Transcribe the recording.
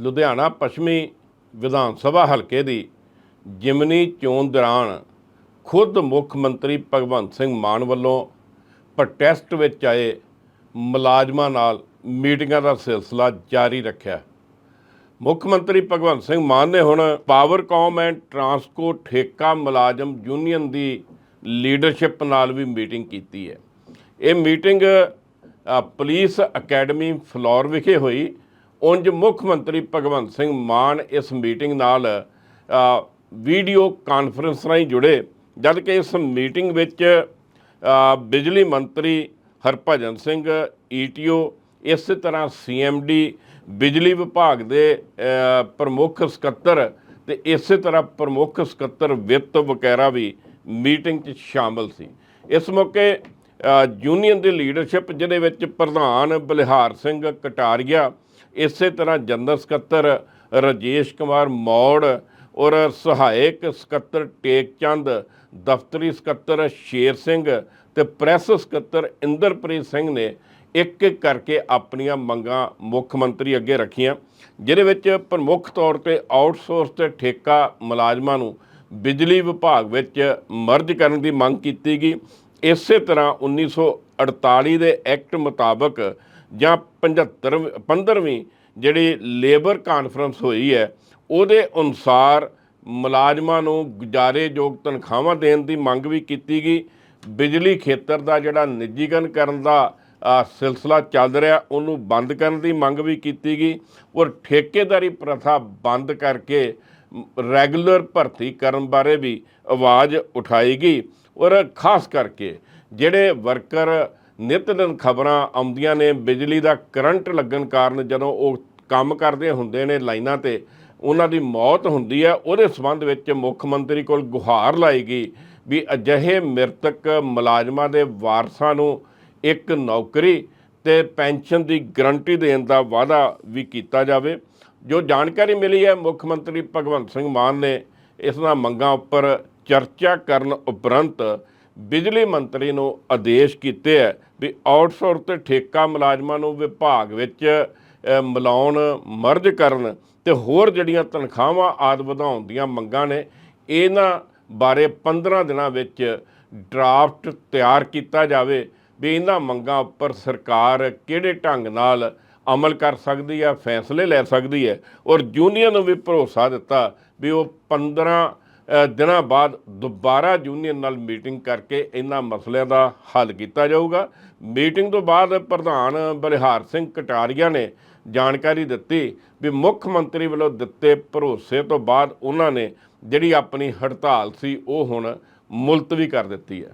ਲੁਧਿਆਣਾ ਪੱਛਮੀ ਵਿਧਾਨ ਸਭਾ ਹਲਕੇ ਦੀ ਜਿਮਨੀ ਚੋਣ ਦੌਰਾਨ ਖੁਦ ਮੁੱਖ ਮੰਤਰੀ ਭਗਵੰਤ ਸਿੰਘ ਮਾਨ ਵੱਲੋਂ ਪ੍ਰੋਟੈਸਟ ਵਿੱਚ ਆਏ ਮੁਲਾਜ਼ਮਾਂ ਨਾਲ ਮੀਟਿੰਗਾਂ ਦਾ ਸਿਲਸਿਲਾ ਜਾਰੀ ਰੱਖਿਆ। ਮੁੱਖ ਮੰਤਰੀ ਭਗਵੰਤ ਸਿੰਘ ਮਾਨ ਨੇ ਹੁਣ ਪਾਵਰਕਾਮ ਐਂਡ ਟਰਾਂਸਕੋ ਠੇਕਾ ਮੁਲਾਜ਼ਮ ਯੂਨੀਅਨ ਦੀ ਲੀਡਰਸ਼ਿਪ ਨਾਲ ਵੀ ਮੀਟਿੰਗ ਕੀਤੀ ਹੈ। ਇਹ ਮੀਟਿੰਗ ਅ, ਪੁਲਿਸ ਅਕੈਡਮੀ ਫਲੋਰ ਵਿਖੇ ਹੋਈ ਉਂਝ ਮੁੱਖ ਮੰਤਰੀ ਭਗਵੰਤ ਸਿੰਘ ਮਾਨ ਇਸ ਮੀਟਿੰਗ ਨਾਲ ਵੀਡੀਓ ਕਾਨਫਰੰਸ ਰਾਹੀਂ ਜੁੜੇ ਜਦ ਕਿ ਇਸ ਮੀਟਿੰਗ ਵਿੱਚ ਬਿਜਲੀ ਮੰਤਰੀ ਹਰਭਜਨ ਸਿੰਘ ਈਟੀਓ ਇਸੇ ਤਰ੍ਹਾਂ ਸੀਐਮਡੀ ਬਿਜਲੀ ਵਿਭਾਗ ਦੇ ਪ੍ਰਮੁੱਖ ਸਕੱਤਰ ਤੇ ਇਸੇ ਤਰ੍ਹਾਂ ਪ੍ਰਮੁੱਖ ਸਕੱਤਰ ਵਿੱਤ ਵਗੈਰਾ ਵੀ ਮੀਟਿੰਗ 'ਚ ਸ਼ਾਮਲ ਸੀ। ਇਸ ਮੌਕੇ ਯੂਨੀਅਨ ਦੀ ਲੀਡਰਸ਼ਿਪ ਜਿਹਦੇ ਵਿੱਚ ਪ੍ਰਧਾਨ ਬਲਿਹਾਰ ਸਿੰਘ ਕਟਾਰੀਆ, ਇਸੇ ਤਰ੍ਹਾਂ ਜਨਰਲ ਸਕੱਤਰ ਰਾਜੇਸ਼ ਕੁਮਾਰ ਮੌੜ ਔਰ ਸਹਾਇਕ ਸਕੱਤਰ ਟੇਕ ਚੰਦ ਦਫ਼ਤਰੀ ਸਕੱਤਰ ਸ਼ੇਰ ਸਿੰਘ ਤੇ ਪ੍ਰੈਸ ਸਕੱਤਰ ਇੰਦਰਪ੍ਰੀਤ ਸਿੰਘ ਨੇ ਇੱਕ ਇੱਕ ਕਰਕੇ ਆਪਣੀਆਂ ਮੰਗਾਂ ਮੁੱਖ ਮੰਤਰੀ ਅੱਗੇ ਰੱਖੀਆਂ, ਜਿਹਦੇ ਵਿੱਚ ਪ੍ਰਮੁੱਖ ਤੌਰ ਤੇ ਆਊਟਸੋਰਸ ਤੇ ਠੇਕਾ ਮੁਲਾਜ਼ਮਾਂ ਨੂੰ ਬਿਜਲੀ ਵਿਭਾਗ ਵਿੱਚ ਮਰਜ ਕਰਨ ਦੀ ਮੰਗ ਕੀਤੀ ਗਈ ਇਸੇ ਤਰ੍ਹਾਂ 1948 ਦੇ ਐਕਟ ਮੁਤਾਬਕ ਜਾਂ 75 15ਵੀਂ ਜਿਹੜੀ ਲੇਬਰ ਕਾਨਫਰੰਸ ਹੋਈ ਹੈ, ਉਹਦੇ ਅਨੁਸਾਰ ਮੁਲਾਜ਼ਮਾਂ ਨੂੰ ਗੁਜ਼ਾਰੇਯੋਗ ਤਨਖਾਹਾਂ ਦੇਣ ਦੀ ਮੰਗ ਵੀ ਕੀਤੀ ਗਈ। ਬਿਜਲੀ ਖੇਤਰ ਦਾ ਜਿਹੜਾ ਨਿੱਜੀਕਰਨ ਕਰਨ ਦਾ ਸਿਲਸਿਲਾ ਚੱਲ ਰਿਹਾ, ਉਹਨੂੰ ਬੰਦ ਕਰਨ ਦੀ ਮੰਗ ਵੀ ਕੀਤੀ ਗਈ ਔਰ ਠੇਕੇਦਾਰੀ ਪ੍ਰਥਾ ਬੰਦ ਕਰਕੇ ਰੈਗੂਲਰ ਭਰਤੀ ਕਰਨ ਬਾਰੇ ਵੀ ਆਵਾਜ਼ ਉਠਾਈ ਔਰ ਖਾਸ ਕਰਕੇ ਜਿਹੜੇ ਵਰਕਰ ਨਿਤ ਦਿਨ ਖਬਰਾਂ ਆਉਂਦੀਆਂ ਨੇ, ਬਿਜਲੀ ਦਾ ਕਰੰਟ ਲੱਗਣ ਕਾਰਨ ਜਦੋਂ ਉਹ ਕੰਮ ਕਰਦੇ ਹੁੰਦੇ ਨੇ ਲਾਈਨਾਂ ਤੇ, ਉਹਨਾਂ ਦੀ ਮੌਤ ਹੁੰਦੀ ਹੈ, ਉਹਦੇ ਸੰਬੰਧ ਵਿੱਚ ਮੁੱਖ ਮੰਤਰੀ ਕੋਲ ਗੁਹਾਰ ਲਾਈ ਗਈ ਵੀ ਅਜਿਹੇ ਮ੍ਰਿਤਕ ਮੁਲਾਜ਼ਮਾਂ ਦੇ ਵਾਰਸਾਂ ਨੂੰ ਇੱਕ ਨੌਕਰੀ ਤੇ ਪੈਨਸ਼ਨ ਦੀ ਗਰੰਟੀ ਦੇਣ ਦਾ ਵਾਅਦਾ ਵੀ ਕੀਤਾ ਜਾਵੇ। ਜੋ ਜਾਣਕਾਰੀ ਮਿਲੀ ਹੈ, ਮੁੱਖ ਮੰਤਰੀ ਭਗਵੰਤ ਸਿੰਘ ਮਾਨ ਨੇ ਇਸ ਨਾਲ ਮੰਗਾਂ ਉੱਪਰ ਚਰਚਾ ਕਰਨ ਉਪਰੰਤ ਬਿਜਲੀ ਮੰਤਰੀ ਨੂੰ ਆਦੇਸ਼ ਕੀਤੇ ਹੈ ਵੀ ਆਊਟਸੋਰਸ ਤੇ ਠੇਕਾ ਮੁਲਾਜ਼ਮਾਂ ਨੂੰ ਵਿਭਾਗ ਵਿੱਚ ਮਿਲਾਉਣ, ਮਰਜ ਕਰਨ ਤੇ ਹੋਰ ਜਿਹੜੀਆਂ ਤਨਖਾਹਾਂ ਆਦ ਵਧਾਉਣ ਦੀਆਂ ਮੰਗਾਂ ਨੇ, ਇਹਨਾਂ ਬਾਰੇ 15 ਦਿਨਾਂ ਵਿੱਚ ਡਰਾਫਟ ਤਿਆਰ ਕੀਤਾ ਜਾਵੇ। ਵੀ ਇਹਨਾਂ ਮੰਗਾਂ ਉੱਪਰ ਸਰਕਾਰ ਕਿਹੜੇ ਢੰਗ ਨਾਲ ਅਮਲ ਕਰ ਸਕਦੀ ਹੈ, ਫੈਸਲੇ ਲੈ ਸਕਦੀ ਹੈ ਔਰ ਯੂਨੀਅਨ ਨੂੰ ਵੀ ਭਰੋਸਾ ਦਿੱਤਾ ਵੀ ਉਹ 15 ਦਿਨਾਂ ਬਾਅਦ ਦੁਬਾਰਾ ਯੂਨੀਅਨ ਨਾਲ ਮੀਟਿੰਗ ਕਰਕੇ ਇਹਨਾਂ ਮਸਲਿਆਂ ਦਾ ਹੱਲ ਕੀਤਾ ਜਾਊਗਾ। ਮੀਟਿੰਗ ਤੋਂ ਬਾਅਦ ਪ੍ਰਧਾਨ ਬਲਿਹਾਰ ਸਿੰਘ ਕਟਾਰੀਆ ਨੇ ਜਾਣਕਾਰੀ ਦਿੱਤੀ ਵੀ ਮੁੱਖ ਮੰਤਰੀ ਵੱਲੋਂ ਦਿੱਤੇ ਭਰੋਸੇ ਤੋਂ ਬਾਅਦ ਉਹਨਾਂ ਨੇ ਜਿਹੜੀ ਆਪਣੀ ਹੜਤਾਲ ਸੀ, ਉਹ ਹੁਣ ਮੁਲਤਵੀ ਕਰ ਦਿੱਤੀ ਹੈ।